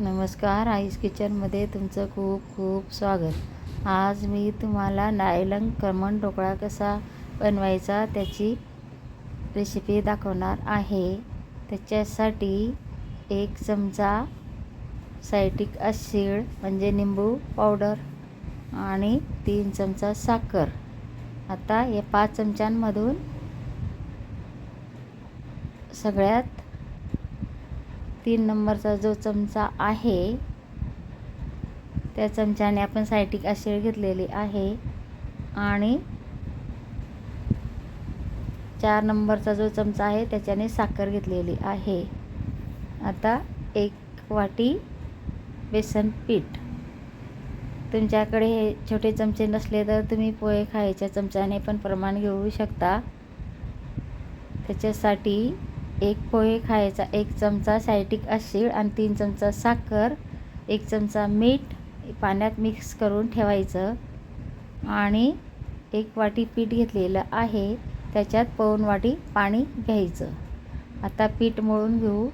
नमस्कार आईस किचनमध्ये तुमचं खूप खूप स्वागत. आज मी तुम्हाला नायलंग कमन ढोकळा कसा बनवायचा त्याची रेसिपी दाखवणार आहे. त्याच्यासाठी एक चमचा सायटिक असिड म्हणजे निंबू पावडर आणि तीन चमचा साखर. आता या पाच चमच्यांमधून सगळ्यात तीन नंबरचा जो चमचा आहे त्या चमच्याने आपण सायटिक ॲसिड घेतलेली आहे. आणि चार नंबरचा जो चमचा आहे त्याच्याने साखर घेतलेली आहे. आता एक वाटी बेसन पीठ. तुमच्याकडे हे छोटे चमचे नसले तर तुम्ही पोहे खायच्या चमच्याने पण प्रमाण घेऊ शकता. त्याच्यासाठी एक पोहे खायचा एक चमचा सायटिक ॲसिड आणि तीन चमचा साखर एक चमचा मीठ पाण्यात मिक्स करून ठेवायचं आणि एक वाटी पीठ घेतलेलं आहे. त्याच्यात पाऊण वाटी पाणी घ्यायचं. आता पीठ मळून घेऊ.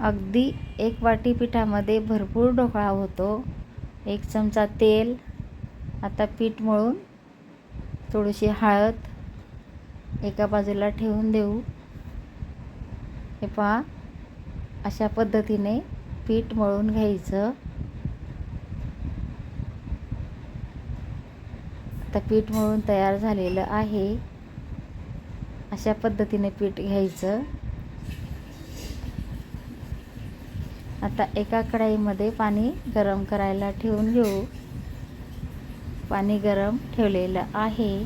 अगदी एक वाटी पिठामध्ये भरपूर ढोकळा होतो. एक चमचा तेल. आता पीठ मळून थोडीशी हळद एका बाजूला ठेवून देऊ. हे पहा. अशा पद्धतीने पीठ मळून घ्यायचं. आता पीठ मळून तयार झालेलं आहे. अशा पद्धतीने पीठ घ्यायचं. आता एका कढाईमध्ये पाणी गरम करायला ठेवून घेऊ. पाणी गरम ठेवलेलं आहे.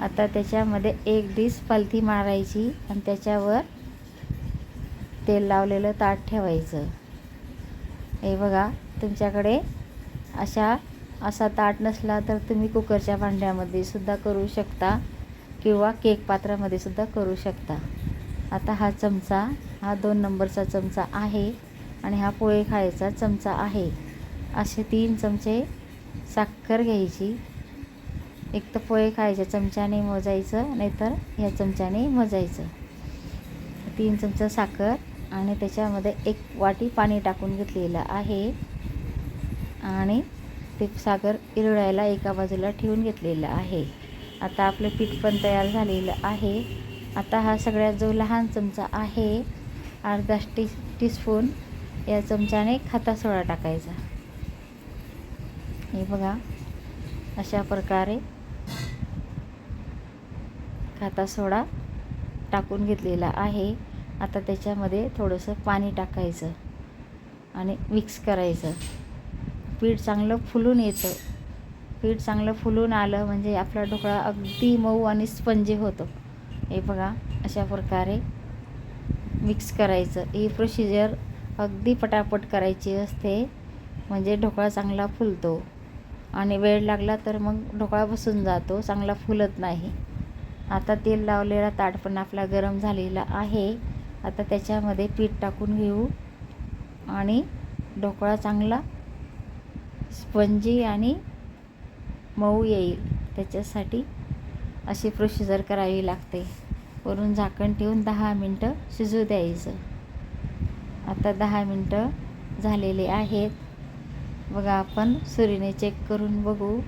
आता त्याच्यामध्ये एक डिश पालथी मारायची आणि त्याच्यावर तेल लावलेलं ताट ठेवायचं. हे बघा तुमच्याकडे अशा असा ताट नसला तर तुम्ही कुकरच्या भांड्यामध्ये सुद्धा करू शकता किंवा केक पात्रामध्ये सुद्धा करू शकता. आता हा चमचा हा दोन नंबरचा चमचा आहे आणि हा पोहे खायचा चमचा आहे. असे तीन चमचे साखर घ्यायची. एक तर पोहे खायच्या चमच्याने मोजायचं नाहीतर या चमच्याने मोजायचं. तीन चमचा साखर आणि त्याच्यामध्ये एक वाटी पाणी टाकून घेतलेलं आहे. आणि ते सागर इरडायला एका बाजूला ठेवून घेतलेलं आहे. आता आपलं पीठ पण तयार झालेलं आहे. आता हा सगळ्यात जो लहान चमचा आहे अर्धा टी टीस्पून या चमच्याने खाता सोडा टाकायचा. हे बघा अशा प्रकारे खाता सोडा टाकून घेतलेला आहे. आता त्याच्यामध्ये थोडंसं पाणी टाकायचं आणि मिक्स करायचं. पीठ चांगलं फुलून येतं. पीठ चांगलं फुलून आलं म्हणजे आपला ढोकळा अगदी मऊ आणि स्पंजी होतो. हे बघा अशा प्रकारे मिक्स करायचं. ही प्रोसिजर अगदी पटापट करायची असते. म्हणजे ढोकळा चांगला फुलतो. आणि वेळ लागला तर मग ढोकळा बसून जातो. चांगला फुलत नाही. आता तेल लावलेला ताट पण आपला गरम झालेला आहे. आता त्याच्यामध्ये पीठ टाकून घेऊ. आणि ढोकळा चांगला स्पंजी आणि मऊ येईल. त्याच्यासाठी अशी प्रोसिजर करावी लागते. वरून झाकण ठेवून दहा मिनटं शिजू द्यायचं. आता दहा मिनटं झालेले आहेत. बघा आपण सुरीने चेक करून बघू.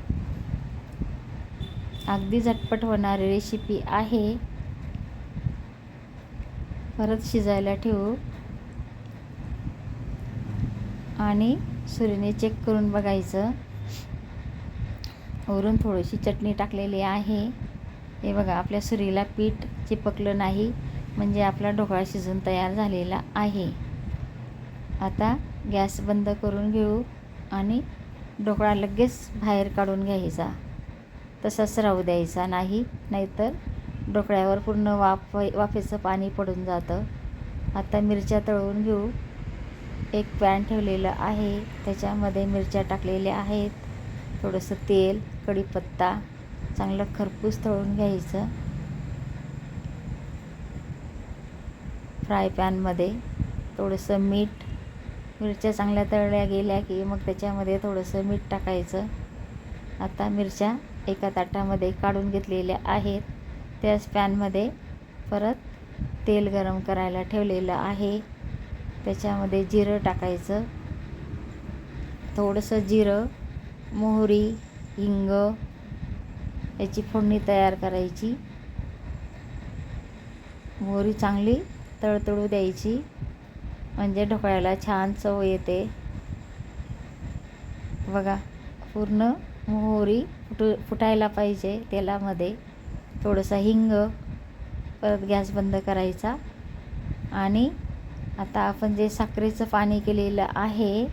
अगदी झटपट होणारी रेसिपी आहे. परत शिजायला ठेवू. आणि सुरीने चेक करून बघायचं. वरून थोडीशी चटणी टाकलेली आहे. हे बघा आपल्या सुरीला पीठ चिपकलं नाही म्हणजे आपला ढोकळा शिजून तयार झालेला आहे. आता गॅस बंद करून घेऊ आणि ढोकळा लगेच बाहेर काढून घ्यायचा. तसाच राहू द्यायचा नाही नाहीतर ढोकळ्यावर पूर्ण वाफ वाफेचं पाणी पडून जातं. आता मिरच्या तळून घेऊ. एक पॅन ठेवलेलं आहे. त्याच्यामध्ये मिरच्या टाकलेल्या आहेत. थोडंसं तेल कढीपत्ता चांगलं खरपूस तळून घ्यायचं. फ्राय पॅनमध्ये थोडंसं मीठ. मिरच्या चांगल्या तळल्या गेल्या की मग त्याच्यामध्ये थोडंसं मीठ टाकायचं. आता मिरच्या एका ताटामध्ये काढून घेतलेल्या आहेत. त्याच पॅनमध्ये परत तेल गरम करायला ठेवलेलं आहे. त्याच्यामध्ये जिरं टाकायचं. थोडंसं जिरं मोहरी हिंग याची फोडणी तयार करायची. मोहरी चांगली तळतळू द्यायची. म्हणजे ढोकळ्याला छान चव येते. बघा पूर्ण मोहरी फुट फुटायला पाहिजे तेलामध्ये. थोडंसं हिंग परत गॅस बंद करायचा. आणि आता आपण जे साखरेचं पाणी केलेलं आहे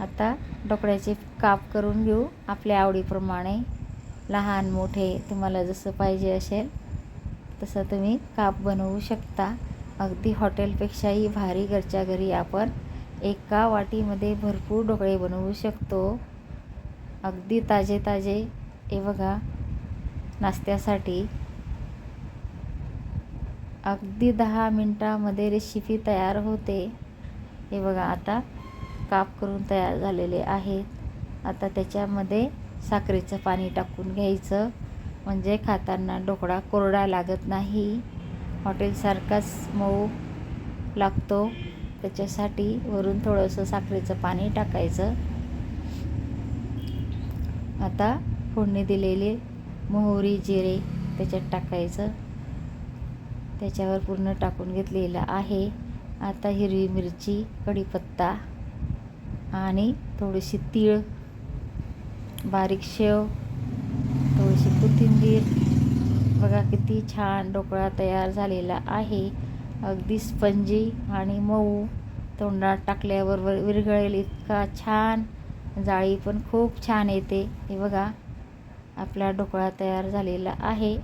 आता ढोकळ्याचे काप करून घेऊ आपल्या आवडीप्रमाणे. लहान मोठे तुम्हाला जसं पाहिजे असेल तसं तुम्ही काप बनवू शकता. अगदी हॉटेलपेक्षाही भारी घरच्या घरी आपण एका वाटीमध्ये भरपूर ढोकळे बनवू शकतो. अगदी ताजे ताजे हे बघा नाश्त्यासाठी. अगदी दहा मिनटामध्ये रेसिपी तयार होते. हे बघा आता काप करून तयार झालेले आहेत. आता त्याच्यामध्ये साखरेचं पाणी टाकून घ्यायचं. म्हणजे खाताना ढोकळा कोरडा लागत नाही. हॉटेलसारखाच मऊ लागतो. त्याच्यासाठी वरून थोडंसं साखरेचं पाणी टाकायचं. आता फोडणी दिलेली मोहरी जिरे त्याच्यात टाकायचं. त्याच्यावर पूर्ण टाकून घेतलेलं आहे. आता हिरवी मिरची कढीपत्ता आणि थोडीशी तीळ बारीक शेव थोडीशी कोथिंबीर. बघा किती छान ढोकळा तयार झालेला आहे. अगदी स्पंजी आणि मऊ. तोंडात टाकल्यावर विरघळेल इतका छान. जाळी पण खूप छान येते. हे बघा आपला ढोकळा तयार झालेला आहे.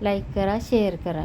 लाईक करा शेअर करा.